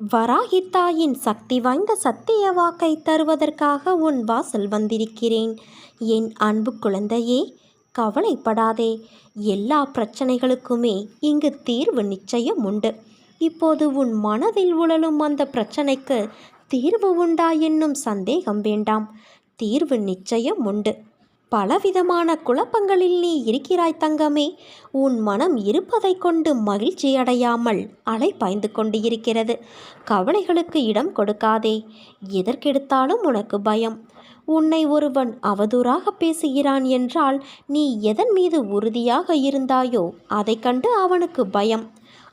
வராகித்தாயின் சக்தி வாய்ந்த சத்திய வாக்கை தருவதற்காக உன் வாசல் வந்திருக்கிறேன். என் அன்பு குழந்தையே கவலைப்படாதே. எல்லா பிரச்சனைகளுக்குமே இங்கு தீர்வு நிச்சயம் உண்டு. இப்போது உன் மனதில் உழலும் அந்த பிரச்சனைக்கு தீர்வு உண்டா என்னும் சந்தேகம் வேண்டாம். தீர்வு நிச்சயம் உண்டு. பலவிதமான குழப்பங்களில் நீ இருக்கிறாய் தங்கமே. உன் மனம் இருப்பதை கொண்டு மகிழ்ச்சி அடையாமல் அலைப்பாய்ந்து கொண்டு இருக்கிறது கவலைகளுக்கு இடம் கொடுக்காதே. எதற்கெடுத்தாலும் உனக்கு பயம். உன்னை ஒருவன் அவதூறாக பேசுகிறான் என்றால் நீ எதன் மீது உறுதியாக இருந்தாயோ அதை கண்டு அவனுக்கு பயம்.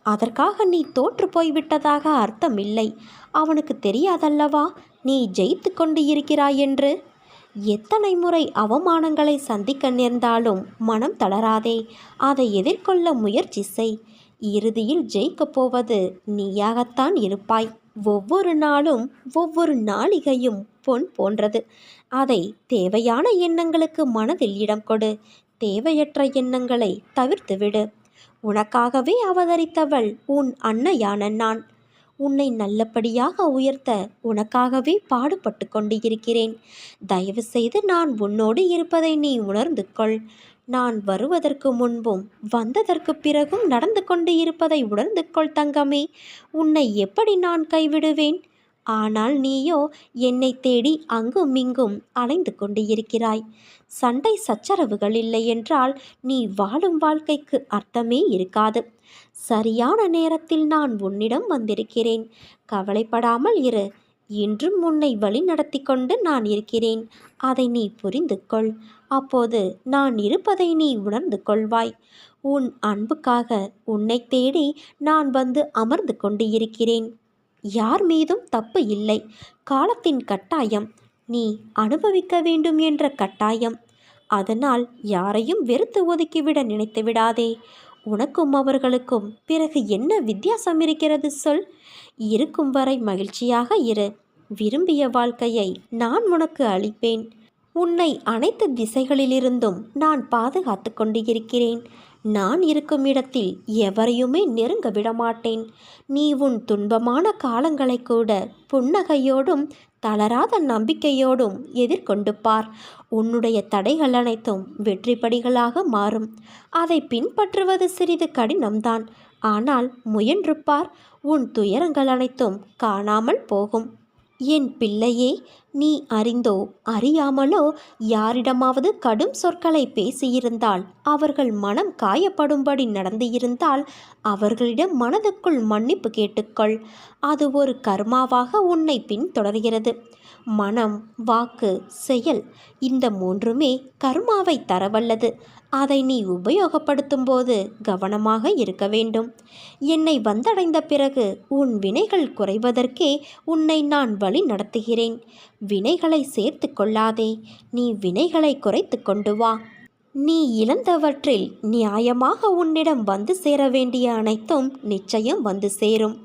அதற்காக நீ தோற்று போய்விட்டதாக அர்த்தமில்லை. அவனுக்கு தெரியாதல்லவா? நீ ஜெயித்து கொண்டு இருக்கிறாய் என்று? எத்தனை முறை அவமானங்களை சந்திக்க நேர்ந்தாலும் மனம் தளராதே. அதை எதிர்கொள்ள முயற்சி செய். இறுதியில் ஜெயிக்கப் போவது நீயாகத்தான் இருப்பாய். ஒவ்வொரு நாளும் ஒவ்வொரு நாளிகையும் பொன் போன்றது. அதை தேவையான எண்ணங்களுக்கு மனதில் இடம் கொடு. தேவையற்ற எண்ணங்களை தவிர்த்துவிடு. உனக்காகவே அவதரித்தவள் உன் அன்னையான நான். உன்னை நல்லபடியாக உயர்த்த உனக்காகவே பாடுபட்டு கொண்டு இருக்கிறேன் தயவு செய்து நான் உன்னோடு இருப்பதை நீ உணர்ந்து கொள். நான் வருவதற்கு முன்பும் வந்ததற்கு பிறகும் நடந்து கொண்டு இருப்பதை உணர்ந்து கொள் தங்கமே. உன்னை எப்படி நான் கைவிடுவேன்? ஆனால் நீயோ என்னை தேடி அங்கும் இங்கும் அலைந்து கொண்டு இருக்கிறாய் சண்டை சச்சரவுகள் இல்லை என்றால் நீ வாழும் வாழ்க்கைக்கு அர்த்தமே இருக்காது. சரியான நேரத்தில் நான் உன்னிடம் வந்திருக்கிறேன். கவலைப்படாமல் இரு. இன்றும் உன்னை வழி நடத்தி கொண்டு நான் இருக்கிறேன். அதை நீ புரிந்து கொள். அப்போது நான் இருப்பதை நீ உணர்ந்து கொள்வாய். உன் அன்புக்காக உன்னை தேடி நான் வந்து அமர்ந்து கொண்டு இருக்கிறேன் யார் மீதும் தப்பு இல்லை. காலத்தின் கட்டாயம் நீ அனுபவிக்க வேண்டும் என்ற கட்டாயம். அதனால் யாரையும் வெறுத்து ஒதுக்கிவிட நினைத்து விடாதே. உனக்கும் அவர்களுக்கும் பிறகு என்ன வித்தியாசம் இருக்கிறது சொல். இருக்கும் வரை மகிழ்ச்சியாக இரு. விரும்பிய வாழ்க்கையை நான் உனக்கு அளிப்பேன். உன்னை அனைத்து திசைகளிலிருந்தும் நான் பாதுகாத்து கொண்டு இருக்கிறேன். நான் இருக்கும் இடத்தில் எவரையுமே நெருங்க விடமாட்டேன். நீ உன் துன்பமான காலங்களை கூட புன்னகையோடும் தளராத நம்பிக்கையோடும் எதிர்கொண்டு பார். உன்னுடைய தடைகள் அனைத்தும் வெற்றிப்படிகளாக மாறும். அதை பின்பற்றுவது சிறிது கடினம்தான். ஆனால் முயன்று பார். உன் துயரங்கள் அனைத்தும் காணாமல் போகும். என் பிள்ளையே நீ அறிந்தோ அறியாமலோ யாரிடமாவது கடும் சொற்களை பேசியிருந்தால் அவர்கள் மனம் காயப்படும்படி நடந்து இருந்தால் அவர்களிடம் மனதுக்குள் மன்னிப்பு கேட்டுக்கொள். அது ஒரு கர்மாவாக உன்னை பின்தொடர்கிறது. மனம் வாக்கு செயல் இந்த மூன்றுமே கர்மாவை தரவல்லது. அதை நீ உபயோகப்படுத்தும் போது கவனமாக இருக்க வேண்டும். என்னை வந்தடைந்த பிறகு உன் வினைகள் குறைவதற்கே உன்னை நான் வழி நடத்துகிறேன் வினைகளை சேர்த்து கொள்ளாதே. நீ வினைகளை குறைத்து கொண்டு வா. நீ இழந்தவற்றில் நியாயமாக உன்னிடம் வந்து சேர வேண்டிய அனைத்தும் நிச்சயம் வந்து சேரும்.